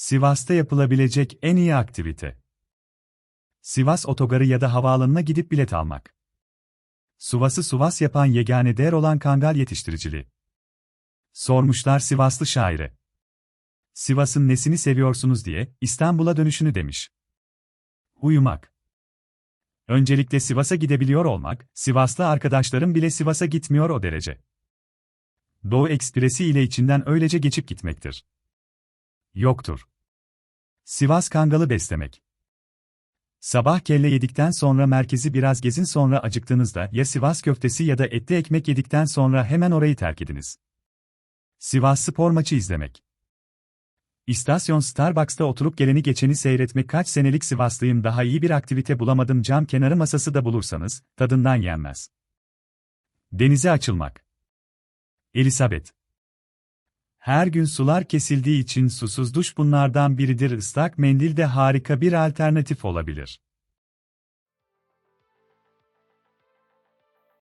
Sivas'ta yapılabilecek en iyi aktivite. Sivas otogarı ya da havaalanına gidip bilet almak. Suvas'ı Suvas yapan yegane değer olan kangal yetiştiriciliği. Sormuşlar Sivaslı şaire. Sivas'ın nesini seviyorsunuz diye, İstanbul'a dönüşünü demiş. Uyumak. Öncelikle Sivas'a gidebiliyor olmak, Sivaslı arkadaşlarım bile Sivas'a gitmiyor o derece. Doğu Ekspresi ile içinden öylece geçip gitmektir. Yoktur. Sivas Kangalı beslemek. Sabah kelle yedikten sonra merkezi biraz gezin sonra acıktığınızda ya Sivas köftesi ya da etli ekmek yedikten sonra hemen orayı terk ediniz. Sivas spor maçı izlemek. İstasyon Starbucks'ta oturup geleni geçeni seyretmek kaç senelik Sivaslıyım daha iyi bir aktivite bulamadım cam kenarı masası da bulursanız, tadından yenmez. Denize açılmak. Elizabeth. Her gün sular kesildiği için susuz duş bunlardan biridir ıslak mendil de harika bir alternatif olabilir.